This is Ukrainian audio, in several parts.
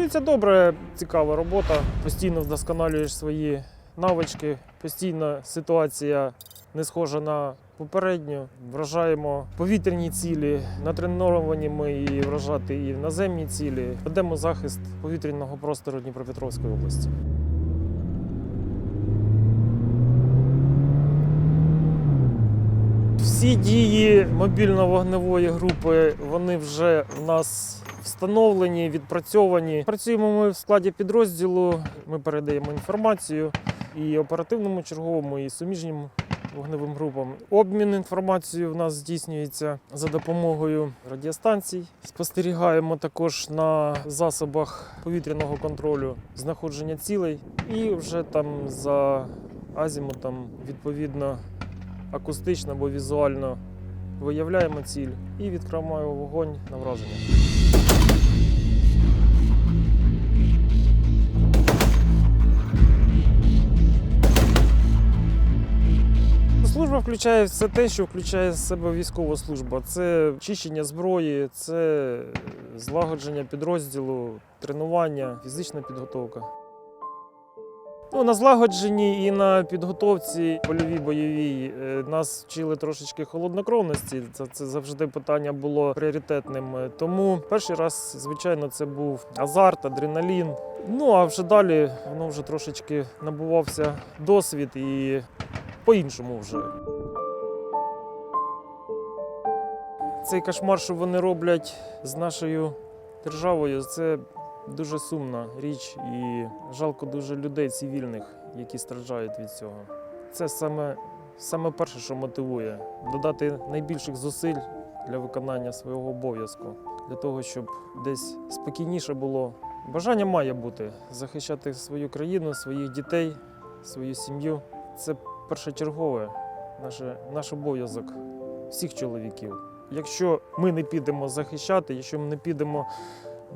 Живеться добре, цікава робота. Постійно вдосконалюєш свої навички. Постійно ситуація не схожа на попередню. Вражаємо повітряні цілі. Натреновані ми і вражати і наземні цілі. Ведемо захист повітряного простору Дніпропетровської області. Всі дії мобільно-вогневої групи вони вже в нас встановлені, відпрацьовані. Працюємо ми в складі підрозділу. Ми передаємо інформацію і оперативному черговому, і суміжнім вогневим групам. Обмін інформацією в нас здійснюється за допомогою радіостанцій. Спостерігаємо також на засобах повітряного контролю знаходження цілей, і вже там за азімутом відповідно акустично або візуально виявляємо ціль і відкриваємо вогонь на враження. Служба включає все те, що включає в себе військова служба. Це чищення зброї, це злагодження підрозділу, тренування, фізична підготовка. Ну, на злагодженні і на підготовці польовій бойовій е, нас вчили трошечки холоднокровності. Це, це завжди питання було пріоритетним. Тому перший раз, звичайно, це був азарт, адреналін. Ну а вже далі воно вже трошечки набувався досвід і по-іншому вже. Цей кошмар, що вони роблять з нашою державою, це дуже сумна річ і жалко дуже людей цивільних, які страждають від цього. Це саме, саме перше, що мотивує додати найбільших зусиль для виконання свого обов'язку, для того, щоб десь спокійніше було. Бажання має бути захищати свою країну, своїх дітей, свою сім'ю. Це першочергове наше, наш обов'язок всіх чоловіків. Якщо ми не підемо захищати, якщо ми не підемо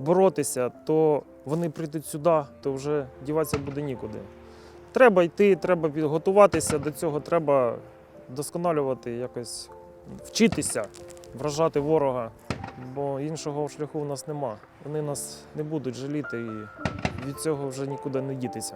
боротися, то вони прийдуть сюди, то вже діватися буде нікуди. Треба йти, треба підготуватися до цього, треба досконалювати, якось вчитися, вражати ворога, бо іншого шляху в нас нема. Вони нас не будуть жаліти і від цього вже нікуди не дітися.